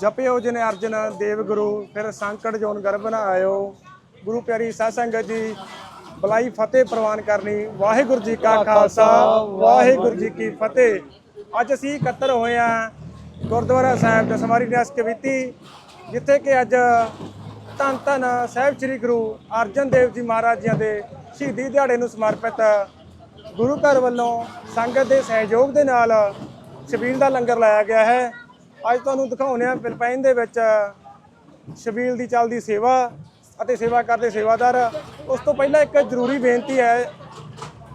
ਜਪਿਓ ਜਿਨ ਅਰਜਨ ਦੇਵ ਗੁਰੂ, ਫਿਰ ਸੰਕਟ ਜੋਨ ਗਰਭ ਨਾ ਆਇਓ। ਗੁਰੂ ਪਿਆਰੀ ਸਾਧ ਸੰਗਤ ਜੀ, ਬਲਾਈ ਫਤਿਹ ਪ੍ਰਵਾਨ ਕਰਨੀ। ਵਾਹਿਗੁਰੂ ਜੀ ਕਾ ਖਾਲਸਾ, ਵਾਹਿਗੁਰੂ ਜੀ ਕੀ ਫਤਿਹ। ਅੱਜ ਅਸੀਂ ਇਕੱਤਰ ਹੋਏ ਆ ਗੁਰਦੁਆਰਾ ਸਾਹਿਬ ਦਸਮਾਰੀ ਨਿਆਸ ਕਵਿਤੀ ਜਿੱਥੇ ਕਿ ਅੱਜ ਧੰਨ ਧੰਨ ਸਾਹਿਬ ਸ੍ਰੀ ਗੁਰੂ ਅਰਜਨ ਦੇਵ ਜੀ ਮਹਾਰਾਜ ਜੀ ਦੇ ਸ਼ਹੀਦੀ ਦਿਹਾੜੇ ਨੂੰ ਸਮਰਪਿਤ ਗੁਰੂ ਘਰ ਵੱਲੋਂ ਸੰਗਤ ਦੇ ਸਹਿਯੋਗ ਦੇ ਨਾਲ ਛਬੀਲ ਦਾ ਲੰਗਰ ਲਾਇਆ ਗਿਆ ਹੈ। ਅੱਜ ਤੁਹਾਨੂੰ ਦਿਖਾਉਂਦੇ ਹਾਂ ਫਿਲਪਾਈਨ ਦੇ ਵਿੱਚ, ਸ਼ਬੀਲ ਦੀ ਚੱਲਦੀ ਸੇਵਾ ਅਤੇ ਸੇਵਾ ਕਰਦੇ ਸੇਵਾਦਾਰ। ਉਸ ਤੋਂ ਪਹਿਲਾਂ ਇੱਕ ਜ਼ਰੂਰੀ ਬੇਨਤੀ ਹੈ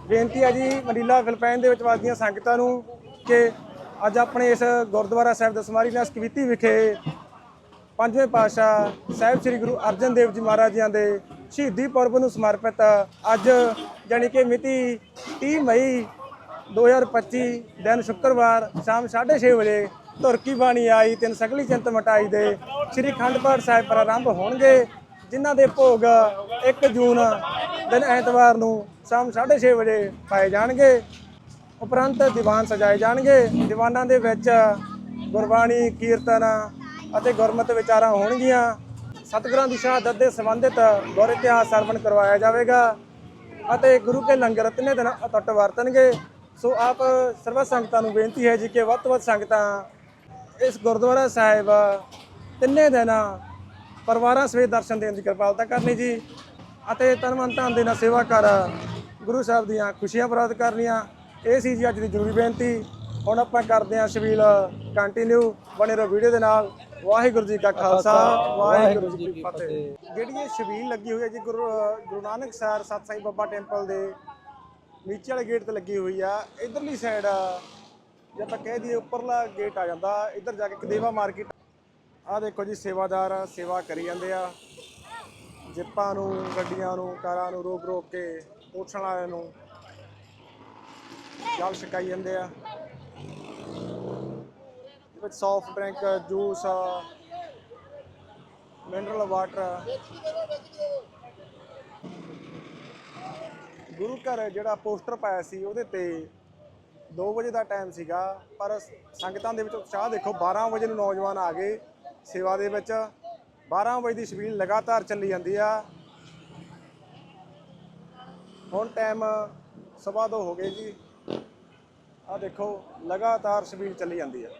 ਬੇਨਤੀ ਹੈ ਜੀ ਮਨੀਲਾ ਫਿਲਪਾਈਨ ਦੇ ਵਿੱਚ ਵਸਦੀਆਂ ਸੰਗਤਾਂ ਨੂੰ ਕਿ ਅੱਜ ਆਪਣੇ ਇਸ ਗੁਰਦੁਆਰਾ ਸਾਹਿਬ ਦਸਮਾਰੀ ਨਾਸ ਕਵਿਤੀ ਵਿਖੇ ਪੰਜਵੇਂ ਪਾਤਸ਼ਾਹ ਸਾਹਿਬ ਸ੍ਰੀ ਗੁਰੂ ਅਰਜਨ ਦੇਵ ਜੀ ਮਹਾਰਾਜ ਜੀਆਂ ਦੇ ਸ਼ਹੀਦੀ ਪੁਰਬ ਨੂੰ ਸਮਰਪਿਤ ਅੱਜ ਜਾਣੀ ਕਿ ਮਿਤੀ 30 ਮਈ 2025 ਦਿਨ ਸ਼ੁੱਕਰਵਾਰ, ਸ਼ਾਮ 6:30 ਵਜੇ ਤੁਰਕੀ ਬਾਣੀ ਆਈ, ਤਿੰਨ ਸਗਲੀ ਚਿੰਤ ਮਟਾਈ ਦੇ। ਸ੍ਰੀ ਖੰਡ ਪਾਠ ਸਾਹਿਬ ਪ੍ਰਾਰੰਭ ਹੋਣਗੇ, ਜਿਨ੍ਹਾਂ ਦੇ ਭੋਗ 1 ਜੂਨ, ਦਿਨ ਐਤਵਾਰ ਨੂੰ ਸ਼ਾਮ 6:30 ਵਜੇ ਪਾਏ ਜਾਣਗੇ। ਉਪਰੰਤ ਦੀਵਾਨ ਸਜਾਏ ਜਾਣਗੇ। ਦੀਵਾਨਾਂ ਦੇ ਵਿੱਚ ਗੁਰਬਾਣੀ, ਕੀਰਤਨ ਅਤੇ ਗੁਰਮਤਿ ਵਿਚਾਰਾਂ ਹੋਣਗੀਆਂ। ਸਤਿਗੁਰਾਂ ਦੀ ਸ਼ਹਾਦਤ ਦੇ ਸੰਬੰਧਿਤ ਗੁਰ ਇਤਿਹਾਸ ਸਰਵਣ ਕਰਵਾਇਆ ਜਾਵੇਗਾ ਅਤੇ ਗੁਰੂ ਕੇ ਲੰਗਰ ਤਿੰਨੇ ਦਿਨ ਅਟੁੱਟ ਵਰਤਣਗੇ। ਸੋ ਆਪ ਸਰਵ ਸੰਗਤਾਂ ਨੂੰ ਬੇਨਤੀ ਹੈ ਜੀ ਕਿ ਵੱਧ ਤੋਂ ਵੱਧ ਸੰਗਤਾਂ ਇਸ ਗੁਰਦੁਆਰਾ ਸਾਹਿਬ ਤਿੰਨੇ ਦਿਨ ਪਰਿਵਾਰਾਂ ਸਮੇਤ ਦਰਸ਼ਨ ਦੇਣ ਦੀ ਕਿਰਪਾਲਤਾ ਕਰਨੀ ਜੀ ਅਤੇ ਤਨ ਮਨ ਧਨ ਦੇ ਨਾਲ ਸੇਵਾ ਕਰ ਗੁਰੂ ਸਾਹਿਬ ਦੀਆਂ ਖੁਸ਼ੀਆਂ ਪ੍ਰਾਪਤ ਕਰਨੀਆਂ। ਇਹ ਸੀ ਜੀ ਅੱਜ ਦੀ ਜ਼ਰੂਰੀ ਬੇਨਤੀ। ਹੁਣ ਆਪਾਂ ਕਰਦੇ ਹਾਂ ਸ਼ਬੀਲ ਕੰਟੀਨਿਊ ਬਣੇ ਰਹੋ ਵੀਡੀਓ ਦੇ ਨਾਲ। ਵਾਹਿਗੁਰੂ ਜੀ ਕਾ ਖਾਲਸਾ। ਵਾਹਿਗੁਰੂ ਜੀ ਕੀ ਫਤਿਹ। ਜਿਹੜੀ ਇਹ ਸ਼ਬੀਲ ਲੱਗੀ ਹੋਈ ਹੈ ਜੀ ਗੁਰੂ ਗੁਰੂ ਨਾਨਕ ਸਾਹਿਬ ਸਤ ਸਾਈ ਬਾਬਾ ਟੈਂਪਲ ਦੇ ਨੀਚੇ ਵਾਲੇ ਗੇਟ ਤੇ ਲੱਗੀ ਹੋਈ ਆ। ਇਧਰਲੀ ਸਾਈਡ ਜੇ ਆਪਾਂ ਕਹਿ ਦਈਏ ਉੱਪਰਲਾ ਗੇਟ ਆ ਜਾਂਦਾ, ਇੱਧਰ ਜਾ ਕੇ ਕਦੇਵਾ ਮਾਰਕੀਟ ਆ। ਦੇਖੋ ਜੀ, ਸੇਵਾਦਾਰ ਸੇਵਾ ਕਰੀ ਜਾਂਦੇ ਆ। ਜਿੱਪਾਂ ਨੂੰ, ਗੱਡੀਆਂ ਨੂੰ, ਕਾਰਾਂ ਨੂੰ ਰੋਕ ਰੋਕ ਕੇ, ਪੁੱਛਣ ਵਾਲਿਆਂ ਨੂੰ ਜਲ ਛਕਾਈ ਜਾਂਦੇ ਆ। ਇਹਦੇ ਵਿੱਚ soft drink juice mineral water ਗੁਰੂ ਘਰ ਜਿਹੜਾ ਪੋਸਟਰ ਪਾਇਆ ਸੀ, ਉਹਦੇ ਤੇ 2 ਵਜੇ ਦਾ ਟਾਈਮ ਸੀਗਾ, ਪਰ ਸੰਗਤਾਂ ਦੇ ਵਿੱਚ ਉਤਸ਼ਾਹ ਦੇਖੋ 12 ਵਜੇ ਨੂੰ ਨੌਜਵਾਨ ਆ ਗਏ ਸੇਵਾ ਦੇ ਵਿੱਚ। 12 ਵਜੇ ਦੀ ਛਬੀਲ ਲਗਾਤਾਰ ਚੱਲੀ ਜਾਂਦੀ ਆ। ਹੁਣ ਟਾਈਮ ਸਵਾ ਦੋ ਹੋ ਗਏ ਜੀ। ਆ ਦੇਖੋ, ਲਗਾਤਾਰ ਛਬੀਲ ਚੱਲੀ ਜਾਂਦੀ ਆ।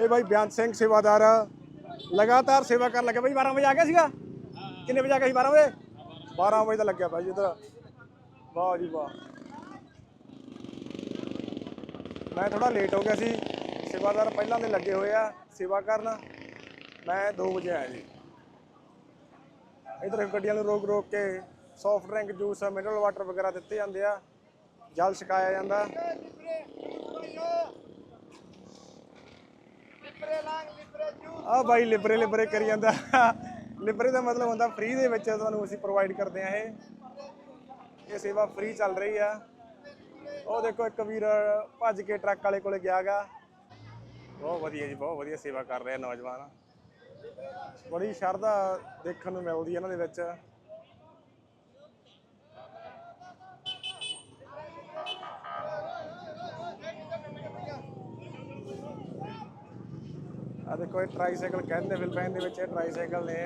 ਇਹ ਬਾਈ ਬਿਆਨ ਸਿੰਘ ਸੇਵਾਦਾਰ, ਲਗਾਤਾਰ ਸੇਵਾ ਕਰਨ ਲੱਗਾ। ਬਾਈ 12 ਵਜੇ ਆ ਗਿਆ ਸੀਗਾ? ਕਿੰਨੇ ਵਜੇ ਆ ਗਿਆ ਸੀ? 12 ਵਜੇ? 12 ਵਜੇ ਦਾ ਲੱਗਿਆ ਬਾਈ ਇਧਰ। ਵਾਹ ਜੀ ਵਾਹ। ਮੈਂ ਥੋੜਾ ਲੇਟ ਹੋ ਗਿਆ ਸੀ। ਸੇਵਾਦਾਰ ਪਹਿਲਾਂ ਦੇ ਲੱਗੇ ਹੋਏ ਆ, ਸੇਵਾ ਕਰਨ। ਮੈਂ 2 ਵਜੇ ਆਇਆ ਜੀ। ਇਧਰ ਗੱਡੀਆਂ ਨੂੰ ਰੋਕ ਰੋਕ ਕੇ soft drink juice mineral water ਵਗੈਰਾ ਦਿੱਤੇ ਜਾਂਦੇ ਆ। ਜਲ ਛਕਾਇਆ ਜਾਂਦਾ। ਆ ਬਾਈ ਲਿਬਰੇ ਲਿਬਰੇ ਕਰੀ ਜਾਂਦਾ। ਲਿਬਰੇ ਦਾ ਮਤਲਬ ਹੁੰਦਾ ਫ੍ਰੀ ਦੇ ਵਿੱਚ ਤੁਹਾਨੂੰ ਅਸੀਂ ਪ੍ਰੋਵਾਈਡ ਕਰਦੇ ਆ ਇਹ। ਇਹ ਸੇਵਾ ਫ੍ਰੀ ਚੱਲ ਰਹੀ ਆ। ਉਹ ਦੇਖੋ ਇੱਕ ਵੀਰ ਭੱਜ ਕੇ ਟਰੱਕ ਵਾਲੇ ਕੋਲੇ ਗਿਆਗਾ ਬਹੁਤ ਵਧੀਆ ਜੀ, ਬਹੁਤ ਵਧੀਆ ਸੇਵਾ ਕਰ ਰਹੇ ਆ ਨੌਜਵਾਨ। ਬੜੀ ਸ਼ਰਧਾ ਦੇਖਣ ਨੂੰ ਮਿਲਦੀ ਹੈ ਇਹਨਾਂ ਦੇ ਵਿੱਚ। ਆ ਦੇਖੋ ਇਹ ਟ੍ਰਾਈਸਾਈਕਲ ਕਹਿੰਦੇ ਫਿਲਪਾਈਨ ਦੇ ਵਿੱਚ, ਇਹ ਟ੍ਰਾਈਸਾਈਕਲ ਨੇ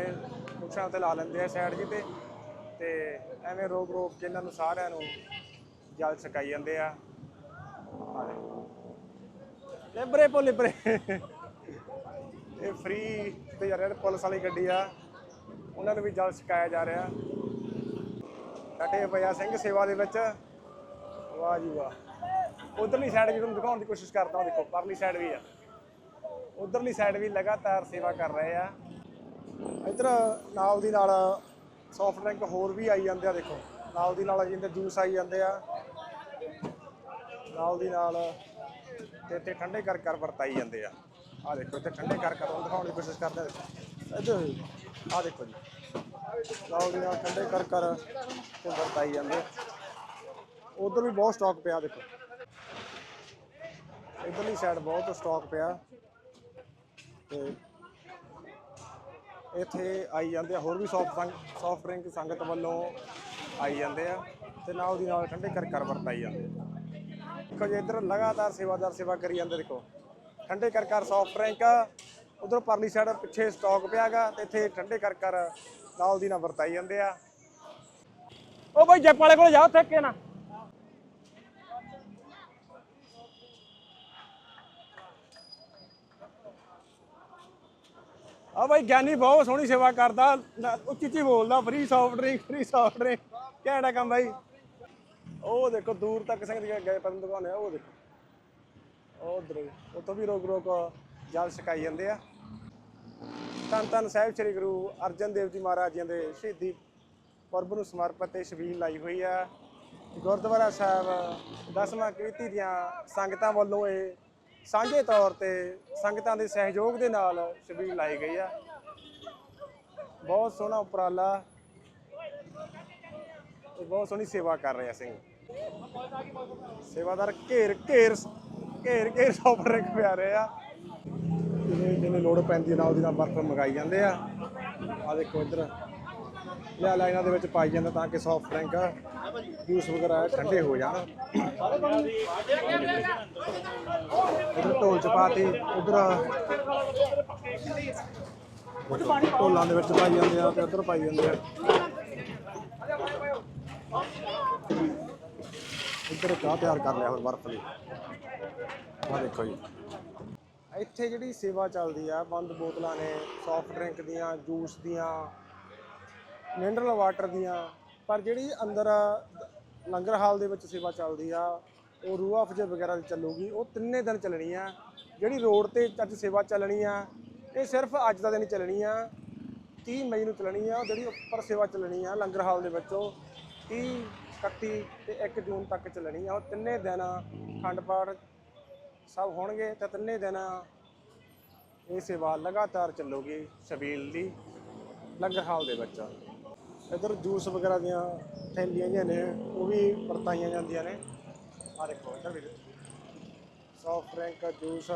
ਮੁੱਛਾਂ ਤੇ ਲਾ ਲੈਂਦੇ ਆ ਸਾਈਡ ਜੀ ਤੇ। ਤੇ ਐਵੇਂ ਰੋਕ ਰੋਕ ਕੇ ਇਹਨਾਂ ਨੂੰ ਸਾਰਿਆਂ ਨੂੰ ਜਲ ਛਕਾਈ ਜਾਂਦੇ ਆ। ਆ ਲਿਬਰੇ ਪੋ ਲਿਬਰੇ। ਇਹ ਫ੍ਰੀ ਤੇ ਯਾਰ ਪੁਲਿਸ ਵਾਲੀ ਗੱਡੀ ਆ। ਉਹਨਾਂ ਨੂੰ ਵੀ ਜਲ ਛਕਾਇਆ ਜਾ ਰਿਹਾ। ਡਟੇ ਪਿਆ ਸਿੰਘ ਸੇਵਾ ਦੇ ਵਿੱਚ। ਵਾਹ ਜੀ ਵਾਹ। ਉਧਰਲੀ ਸਾਈਡ ਵੀ ਤੁਹਾਨੂੰ ਦਿਖਾਉਣ ਦੀ ਕੋਸ਼ਿਸ਼ ਕਰਦਾ ਹਾਂ, ਦੇਖੋ, ਪਰਲੀ ਸਾਈਡ ਵੀ ਆ। ਉਧਰਲੀ ਸਾਈਡ ਵੀ ਲਗਾਤਾਰ ਸੇਵਾ ਕਰ ਰਹੇ ਆ। ਇਧਰ ਨਾਲ ਦੀ ਨਾਲ ਸੌਫਟ ਡਰਿੰਕ ਹੋਰ ਵੀ ਆਈ ਜਾਂਦੇ ਆ, ਦੇਖੋ। ਨਾਲ ਦੀ ਨਾਲ ਜਿੰਦੇ ਜੂਸ ਆਈ ਜਾਂਦੇ ਆ। ਨਾਲ ਦੀ ਨਾਲ ਤੇ ਇੱਥੇ ਠੰਡੇ ਕਰ ਕਰ ਵਰਤਾਈ ਜਾਂਦੇ ਆ। ਆ ਦੇਖੋ, ਇੱਥੇ ਠੰਡੇ ਕਰ ਕਰ ਦਿਖਾਉਣ ਦੀ ਕੋਸ਼ਿਸ਼ ਕਰਦੇ ਆ ਇੱਧਰ ਆ ਦੇਖੋ ਜੀ। ਨਾਲ ਦੀ ਨਾਲ ਠੰਡੇ ਕਰ ਕਰ ਤੇ ਵਰਤਾਈ ਜਾਂਦੇ ਉਧਰ ਵੀ ਬਹੁਤ ਸਟਾਕ ਪਿਆ, ਦੇਖੋ। ਇਧਰਲੀ ਸਾਈਡ ਬਹੁਤ ਸਟਾਕ ਪਿਆ। ਤੇ ਇੱਥੇ ਆਈ ਜਾਂਦੇ ਆ, ਹੋਰ ਵੀ ਸੌਫਟ ਸੌਫਟ ਡਰਿੰਕ ਸੰਗਤ ਵੱਲੋਂ ਆਈ ਜਾਂਦੇ ਆ। ਤੇ ਨਾਲ ਦੀ ਨਾਲ ਠੰਡੇ ਕਰ ਕਰ ਵਰਤਾਈ ਜਾਂਦੇ ਆ। ਦੇਖੋ ਜੀ ਇੱਧਰ ਲਗਾਤਾਰ ਸੇਵਾਦਾਰ ਸੇਵਾ ਕਰੀ ਜਾਂਦੇ ਦੇਖੋ। ਠੰਡੇ ਕਰ ਕਰ ਸੌਫਟ ਡਰਿੰਕ ਉਧਰ ਪਰਲੀ ਸਾਈਡ ਪਿੱਛੇ ਸਟਾਕ ਪਿਆਗਾ ਤੇ ਇੱਥੇ ਠੰਡੇ ਕਰ ਕਰ ਨਾਲ ਦੀ ਨਾਲ ਵਰਤਾਈ ਜਾਂਦੇ ਆ। ਉਹ ਬਾਈ ਜੱਪ ਵਾਲੇ ਕੋਲ ਜਾ ਉੱਥੇ ਨਾ। ਆ ਬਾਈ ਗਿਆਨੀ ਬਹੁਤ ਸੋਹਣੀ ਸੇਵਾ ਕਰਦਾ ਉੱਚੀ ਉੱਚੀ ਬੋਲਦਾ free soft drink free soft drink ਕਿਹੜਾ ਕੰਮ ਬਾਈ? ਉਹ ਦੇਖੋ, ਦੂਰ ਤੱਕ ਸਿੰਘ ਦੀ ਗਏ ਪਤਨ ਦੁਕਾਨ ਹੈ ਉਹ ਦੇਖੋ। ਉਹ ਉਧਰ ਉੱਥੋਂ ਵੀ ਰੋਕ ਰੋਕ ਜਲ ਛਕਾਈ ਜਾਂਦੇ ਆ। ਧੰਨ ਧੰਨ ਸਾਹਿਬ ਸ੍ਰੀ ਗੁਰੂ ਅਰਜਨ ਦੇਵ ਜੀ ਮਹਾਰਾਜ ਜੀ ਦੇ ਸ਼ਹੀਦੀ ਪੁਰਬ ਨੂੰ ਸਮਰਪਿਤ ਇਹ ਛਬੀਲ ਲਾਈ ਹੋਈ ਆ। ਗੁਰਦੁਆਰਾ ਸਾਹਿਬ, ਦਸਵਾਂ ਕ੍ਰਿਤੀ ਦੀਆਂ ਸੰਗਤਾਂ ਵੱਲੋਂ ਇਹ ਸਾਂਝੇ ਤੌਰ ਤੇ ਸੰਗਤਾਂ ਦੇ ਸਹਿਯੋਗ ਦੇ ਨਾਲ ਛਬੀਲ ਲਾਈ ਗਈ ਆ। ਬਹੁਤ ਸੋਹਣਾ ਉਪਰਾਲਾ ਬਹੁਤ ਸੋਹਣੀ ਸੇਵਾ ਕਰ ਰਿਹਾ ਸਿੰਘ। ਸੇਵਾਦਾਰ ਘੇਰ ਘੇਰ ਘੇਰ ਘੇਰ ਸੌਫਰ ਪਿਆ ਰਹੇ ਆ। ਜਿਹਨੇ ਜਿਹਨੇ ਲੋੜ ਪੈਂਦੀ ਹੈ ਨਾਲ ਦੀ ਨਾਲ ਬਰਫ ਮੰਗਾਈ ਜਾਂਦੇ ਆ। ਆ ਦੇਖੋ ਇੱਧਰ। ਲਿਆ ਲਾਈਨਾਂ ਦੇ ਵਿੱਚ ਪਾਈ ਜਾਂਦਾ ਤਾਂ ਕਿ ਸੌਫਟ ਡਰਿੰਕ ਜੂਸ ਵਗੈਰਾ ਠੰਡੇ ਹੋ ਜਾਣ। ਇੱਧਰ ਢੋਲ ਚ ਪਾਤੀ ਉਧਰ ਢੋਲਾਂ ਦੇ ਵਿੱਚ ਪਾਈ ਜਾਂਦੇ ਆ ਤੇ ਉੱਧਰ ਪਾਈ ਜਾਂਦੇ ਆ। ਇੱਧਰ ਚਾਹ ਤਿਆਰ ਕਰ ਲਿਆ ਹੁਣ ਬਰਫ ਦੀ। ਆ ਦੇਖੋ ਜੀ। ਇੱਥੇ ਜਿਹੜੀ ਸੇਵਾ ਚੱਲਦੀ ਆ, ਬੰਦ ਬੋਤਲਾਂ ਨੇ ਸੌਫਟ ਡਰਿੰਕ ਦੀਆਂ ਜੂਸ ਦੀਆਂ ਮਿਨਰਲ ਵਾਟਰ ਦੀਆਂ, ਪਰ ਜਿਹੜੀ ਅੰਦਰ ਲੰਗਰ ਹਾਲ ਦੇ ਵਿੱਚ ਸੇਵਾ ਚੱਲਦੀ ਆ, ਉਹ ਰੂਹ ਅਫਜੇ ਵਗੈਰਾ ਦੀ ਚੱਲੂਗੀ, ਉਹ ਤਿੰਨੇ ਦਿਨ ਚੱਲਣੀ ਆ। ਜਿਹੜੀ ਰੋਡ ਤੇ ਅੱਜ ਸੇਵਾ ਚੱਲਣੀ ਆ, ਇਹ ਸਿਰਫ ਅੱਜ ਦਾ ਦਿਨ ਹੀ ਚੱਲਣੀ ਆ। 30 ਮਈ ਨੂੰ ਚੱਲਣੀ ਆ, ਉਹ ਜਿਹੜੀ ਉੱਪਰ ਸੇਵਾ ਚੱਲਣੀ ਆ, ਲੰਗਰ ਹਾਲ ਦੇ ਵਿੱਚੋਂ 30 31 ਤੇ 1 ਜੂਨ ਤੱਕ ਚੱਲਣੀ ਆ। ਉਹ ਤਿੰਨੇ ਦਿਨ ਖੰਡ ਪਾਠ ਸਭ ਹੋਣਗੇ ਤੇ ਤਿੰਨੇ ਦਿਨ ਇਹ ਸੇਵਾ ਲਗਾਤਾਰ ਚੱਲੂਗੀ ਸ਼ਬੀਲ ਦੀ, ਲੰਗਰ ਹਾਲ ਦੇ ਵਿੱਚ। ਇਧਰ ਜੂਸ ਵਗੈਰਾ ਦੀਆਂ ਥੈਲੀਆਂ ਜਿਹੀਆਂ ਨੇ, ਉਹ ਵੀ ਵਰਤਾਈਆਂ ਜਾਂਦੀਆਂ ਨੇ। ਆ ਦੇਖੋ ਇੱਧਰ ਵੀ। Soft drink juice.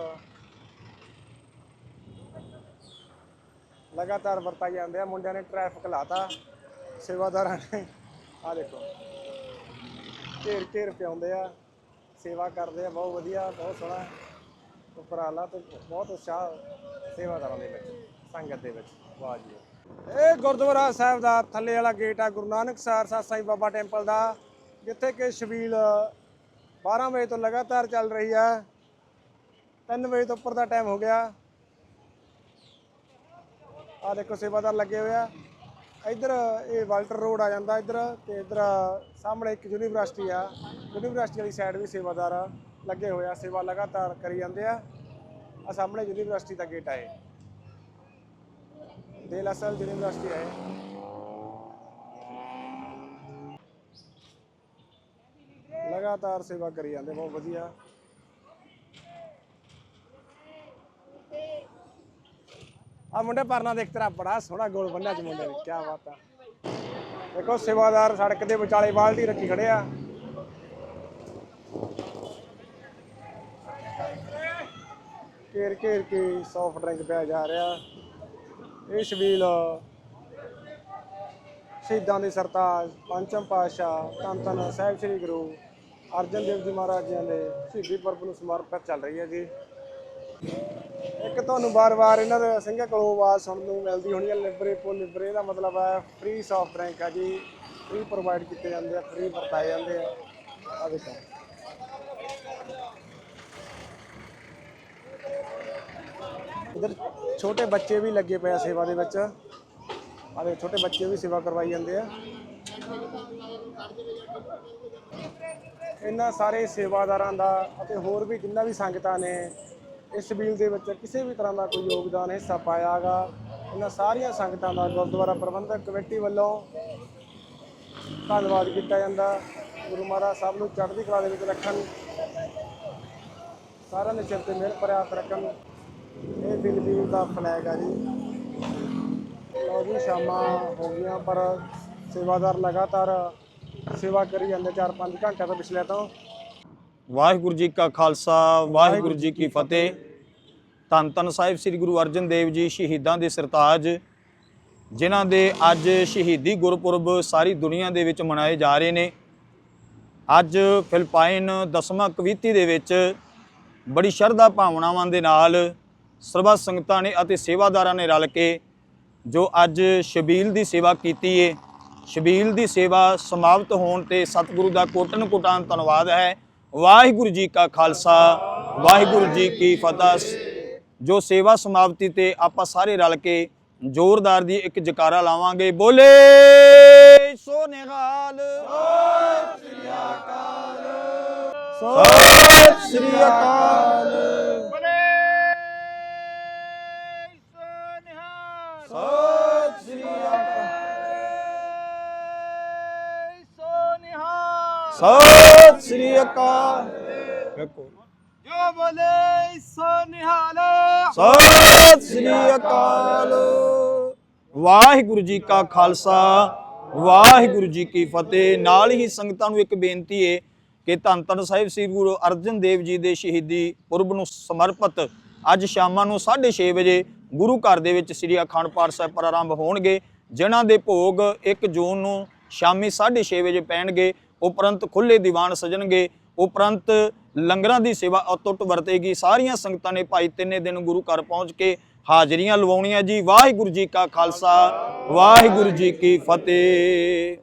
ਲਗਾਤਾਰ ਵਰਤਾਈ ਜਾਂਦੇ ਆ। ਮੁੰਡਿਆਂ ਨੇ ਟ੍ਰੈਫਿਕ ਲਾਤਾ। ਸੇਵਾਦਾਰਾਂ ਨੇ। ਆ ਦੇਖੋ। ਘੇਰ ਘੇਰ ਪਿਆਉਂਦੇ ਆ, ਸੇਵਾ ਕਰਦੇ ਆ, ਬਹੁਤ ਵਧੀਆ, ਬਹੁਤ ਸੋਹਣਾ। ਉਪਰਾਲਾ ਤੇ ਬਹੁਤ ਉਤਸ਼ਾਹ ਸੇਵਾਦਾਰਾਂ ਦੇ ਵਿੱਚ, ਸੰਗਤ ਦੇ ਵਿੱਚ, ਵਾਹ ਜੀ ਇਹ ਗੁਰਦੁਆਰਾ ਸਾਹਿਬ ਦਾ ਥੱਲੇ ਵਾਲਾ ਗੇਟ ਆ, ਗੁਰੂ ਨਾਨਕ ਸਾਹਿਬ ਸਾਈ ਬਾਬਾ ਟੈਂਪਲ ਦਾ, ਜਿੱਥੇ ਕਿ ਸ਼ਬੀਲ 12 ਵਜੇ ਤੋਂ ਲਗਾਤਾਰ ਚੱਲ ਰਹੀ ਆ। 3 ਵਜੇ ਤੋਂ ਉੱਪਰ ਦਾ ਟਾਈਮ ਹੋ ਗਿਆ। ਆ ਦੇਖੋ ਸੇਵਾਦਾਰ ਲੱਗੇ ਹੋਏ ਆ। ਇੱਧਰ ਇਹ ਵਾਲਟਰ ਰੋਡ ਆ ਜਾਂਦਾ ਇੱਧਰ ਤੇ ਇੱਧਰ ਸਾਹਮਣੇ ਇੱਕ ਯੂਨੀਵਰਸਿਟੀ ਆ। ਯੂਨੀਵਰਸਿਟੀ ਵਾਲੀ ਸਾਈਡ ਵੀ ਸੇਵਾਦਾਰ ਲੱਗੇ ਹੋਏ ਆ, ਸੇਵਾ ਲਗਾਤਾਰ ਕਰੀ ਜਾਂਦੇ ਆ। ਆ ਸਾਹਮਣੇ ਯੂਨੀਵਰਸਿਟੀ ਦਾ ਗੇਟ ਆ ਇਹ। ਦੇਲ ਅਸਲ ਯੂਨੀਵਰਸਿਟੀ ਹੈ ਲਗਾਤਾਰ ਸੇਵਾ ਕਰੀ ਜਾਂਦੇ, ਬਹੁਤ ਵਧੀਆ। ਆ ਮੁੰਡੇ ਪਰਨਾ ਦੇਖ ਤੇਰਾ ਬੜਾ ਸੋਹਣਾ ਗੋਲ ਬੰਨਿਆ ਚ ਮੁੰਡੇ ਨੇ ਕੀ ਬਾਤ ਆ। ਦੇਖੋ ਸੇਵਾਦਾਰ ਸੜਕ ਦੇ ਵਿਚਾਲੇ ਬਾਲਟੀ ਰੱਖੀ ਖੜੇ ਆ। ਘੇਰ ਘੇਰ ਕੇ ਸੌਫਟ ਡਰਿੰਕ ਪਿਆ ਜਾ ਰਿਹਾ। ਇਹ ਸ਼ਬੀਲ ਸ਼ਹੀਦਾਂ ਦੇ ਸਰਤਾਜ, ਪੰਚਮ ਪਾਤਸ਼ਾਹ, ਧੰਨ ਧੰਨ ਸਾਹਿਬ ਸ੍ਰੀ ਗੁਰੂ ਅਰਜਨ ਦੇਵ ਜੀ ਮਹਾਰਾਜ ਜੀ ਦੇ ਸ਼ਹੀਦੀ ਪਰਬ ਨੂੰ ਸਮਰਪਿਤ ਚੱਲ ਰਹੀ ਹੈ ਜੀ। ਇੱਕ ਤੁਹਾਨੂੰ ਵਾਰ-ਵਾਰ ਇਹਨਾਂ ਦੇ ਸਿੰਘਾਂ ਕੋਲੋਂ ਆਵਾਜ਼ ਸੁਣਨ ਨੂੰ ਮਿਲਦੀ ਹੋਣੀ ਹੈ ਲਿਬਰੇ ਪੋ ਲਿਬਰੇ ਦਾ ਮਤਲਬ ਹੈ ਫ੍ਰੀ ਸੌਫਟ ਡਰਿੰਕ ਹੈ ਜੀ ਫ੍ਰੀ ਪ੍ਰੋਵਾਈਡ ਕੀਤੇ ਜਾਂਦੇ ਆ ਫ੍ਰੀ ਵਰਤਾਏ ਜਾਂਦੇ ਆ। ਆ ਦੇਖੋ। ਇਧਰ ਛੋਟੇ ਬੱਚੇ ਵੀ ਲੱਗੇ ਪਏ ਆ ਸੇਵਾ ਦੇ ਵਿੱਚ। ਆਲੇ ਛੋਟੇ ਬੱਚੇ ਵੀ ਸੇਵਾ ਕਰਵਾਈ ਜਾਂਦੇ ਆ। ਇਹਨਾਂ ਸਾਰੇ ਸੇਵਾਦਾਰਾਂ ਦਾ ਅਤੇ ਹੋਰ ਵੀ ਜਿੰਨਾ ਵੀ ਸੰਗਤਾਂ ਨੇ ਇਸ ਬਿੱਲ ਦੇ ਵਿੱਚ ਕਿਸੇ ਵੀ ਤਰ੍ਹਾਂ ਦਾ ਕੋਈ ਯੋਗਦਾਨ, ਹਿੱਸਾ ਪਾਇਆਗਾ। ਇਹਨਾਂ ਸਾਰੀਆਂ ਸੰਗਤਾਂ ਦਾ ਗੁਰਦੁਆਰਾ ਪ੍ਰਬੰਧਕ ਕਮੇਟੀ ਵੱਲੋਂ ਧੰਨਵਾਦ ਕੀਤਾ ਜਾਂਦਾ। ਗੁਰੂ ਮਹਾਰਾਜ ਸਾਹਿਬ ਨੂੰ ਚੜ੍ਹਦੀ ਕਲਾ ਦੇ ਵਿੱਚ ਰੱਖਣ, ਸਾਰਿਆਂ ਦੇ ਸਿਰ ਤੇ ਮਿਹਰ ਭਰਿਆ ਰੱਖਣ। ਇਹ ਬਿੱਲ ਬਿਲਬੀਲ ਦਾ ਫਲੈਗ ਆ ਜੀ। ਲਓ ਜੀ, ਸ਼ਾਮਾਂ ਹੋ ਗਈਆਂ, ਪਰ ਸੇਵਾਦਾਰ ਲਗਾਤਾਰ ਸੇਵਾ ਕਰੀ ਜਾਂਦੇ 4-5 ਘੰਟਿਆਂ ਤੋਂ ਪਿਛਲੇ ਤੋਂ। ਵਾਹਿਗੁਰੂ ਜੀ ਕਾ ਖਾਲਸਾ ਵਾਹਿਗੁਰੂ ਜੀ ਕੀ ਫਤਿਹ। ਧੰਨ ਧੰਨ ਸਾਹਿਬ ਸ੍ਰੀ ਗੁਰੂ ਅਰਜਨ ਦੇਵ ਜੀ ਸ਼ਹੀਦਾਂ ਦੇ ਸਰਤਾਜ ਜਿਨ੍ਹਾਂ ਦੇ ਅੱਜ ਸ਼ਹੀਦੀ ਗੁਰਪੁਰਬ ਸਾਰੀ ਦੁਨੀਆ ਦੇ ਵਿੱਚ ਮਨਾਏ ਜਾ ਰਹੇ ਨੇ। ਅੱਜ ਫਿਲਪਾਈਨ ਦਸਵਾਂ ਕਵੀਤੀ ਦੇ ਵਿੱਚ ਬੜੀ ਸ਼ਰਧਾ ਭਾਵਨਾਵਾਂ ਦੇ ਨਾਲ ਸਰਬੱਤ ਸੰਗਤਾਂ ਨੇ ਅਤੇ ਸੇਵਾਦਾਰਾਂ ਨੇ ਰਲ ਕੇ ਜੋ ਅੱਜ ਸ਼ਬੀਲ ਦੀ ਸੇਵਾ ਕੀਤੀ ਏ ਸ਼ਬੀਲ ਦੀ ਸੇਵਾ ਸਮਾਪਤ ਹੋਣ ਤੇ ਸਤਿਗੁਰੂ ਦਾ ਕੋਟਨ ਕੋਟਾਨ ਧੰਨਵਾਦ ਹੈ। ਵਾਹਿਗੁਰੂ ਜੀ ਕਾ ਖਾਲਸਾ ਵਾਹਿਗੁਰੂ ਜੀ ਕੀ ਫਤਿਹ। ਜੋ ਸੇਵਾ ਸਮਾਪਤੀ ਤੇ ਆਪਾਂ ਸਾਰੇ ਰਲ ਕੇ ਜ਼ੋਰਦਾਰ ਦੀ ਇੱਕ ਜਕਾਰਾ ਲਾਵਾਂਗੇ ਬੋਲੇ ਸੋ ਨਿਹਾਲ ਸਤਿ ਸ੍ਰੀ ਅਕਾਲ। ਸਤਿ ਸ੍ਰੀ ਸਤਿ ਸ੍ਰੀ ਅਕਾਲ। ਜੋ ਬੋਲੇ ਸੋ ਨਿਹਾਲ। ਸਤਿ ਸ੍ਰੀ ਅਕਾਲ। ਵਾਹਿਗੁਰੂ ਜੀ ਕਾ ਖਾਲਸਾ ਵਾਹਿਗੁਰੂ ਜੀ ਕੀ ਫਤਿਹ। ਨਾਲ ਹੀ ਸੰਗਤਾਂ ਨੂੰ ਇੱਕ ਬੇਨਤੀ ਹੈ ਕਿ ਧੰਨ ਧੰਨ ਸਾਹਿਬ ਸ੍ਰੀ ਗੁਰੂ ਅਰਜਨ ਦੇਵ ਜੀ ਦੇ ਸ਼ਹੀਦੀ ਪੁਰਬ ਨੂੰ ਸਮਰਪਿਤ ਅੱਜ ਸ਼ਾਮਾਂ ਨੂੰ 6:30 ਵਜੇ ਗੁਰੂ ਘਰ ਦੇ ਵਿੱਚ ਸ੍ਰੀ ਅਖੰਡ ਪਾਠ ਸਾਹਿਬ ਪ੍ਰਾਰੰਭ ਹੋਣਗੇ ਜਿਨ੍ਹਾਂ ਦੇ ਭੋਗ 1 ਜੂਨ ਨੂੰ ਸ਼ਾਮੀ 6:30 ਵਜੇ ਪੈਣਗੇ। ਉਪਰੰਤ ਖੁੱਲੇ ਦੀਵਾਨ ਸਜਣਗੇ, ਉਪਰੰਤ ਲੰਗਰਾਂ ਦੀ ਸੇਵਾ ਅਤੁੱਟ ਅਟੁੱਟ ਵਰਤੇਗੀ। ਸਾਰੀਆਂ ਸੰਗਤਾਂ ਨੇ ਭਾਈ ਤਿੰਨੇ ਦਿਨ ਗੁਰੂ ਘਰ ਪਹੁੰਚ ਕੇ ਹਾਜ਼ਰੀਆਂ ਲਵਾਉਣੀਆਂ ਜੀ। ਵਾਹਿਗੁਰੂ ਜੀ ਕਾ ਖਾਲਸਾ, ਵਾਹਿਗੁਰੂ ਜੀ ਕੀ ਫਤਿਹ।